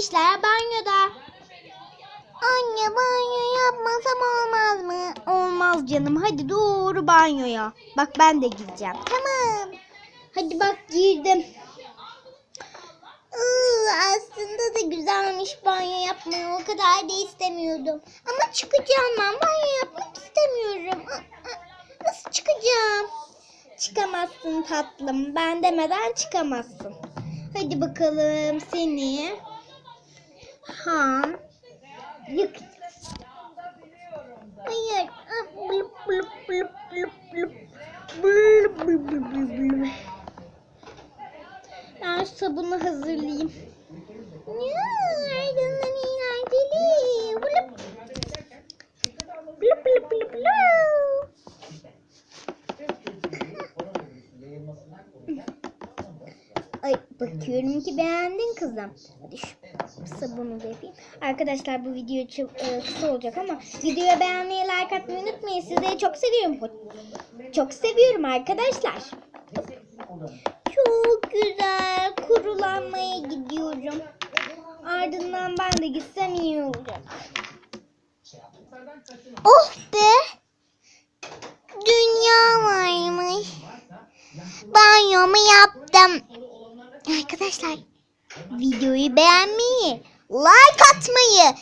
işler banyoda. Anne banyo yapmasam olmaz mı? Olmaz canım. Hadi doğru banyoya. Bak ben de gireceğim. Tamam. Hadi bak girdim. Iı, aslında da güzelmiş banyo yapmayı. O kadar da istemiyordum. Ama çıkacağım ben. Banyo yapmak istemiyorum. Aa, Nasıl çıkacağım? Çıkamazsın tatlım. Ben demeden çıkamazsın. Hadi bakalım seni. Ha. Yıkacağız. Hayır. Ah, blup, blup, blup, blup, blup. Blup, blup, blup. Ben sabunu hazırlayayım. Ya, ardından eğlenceli. Blup. Blup, blup, blup, blup. Ay bakıyorum ki beğendin kızım. Hadi şu sabunu da yapayım. Arkadaşlar bu video çok e, kısa olacak ama videoya beğenmeyi, like atmayı unutmayın. Sizleri çok seviyorum. Çok seviyorum arkadaşlar. Çok güzel. Kurulanmaya gidiyorum. Ardından ben de gitsem iyi olacak. Oh be. Dünya varmış. Banyomu yaptım. Arkadaşlar videoyu beğenmeyi, like atmayı,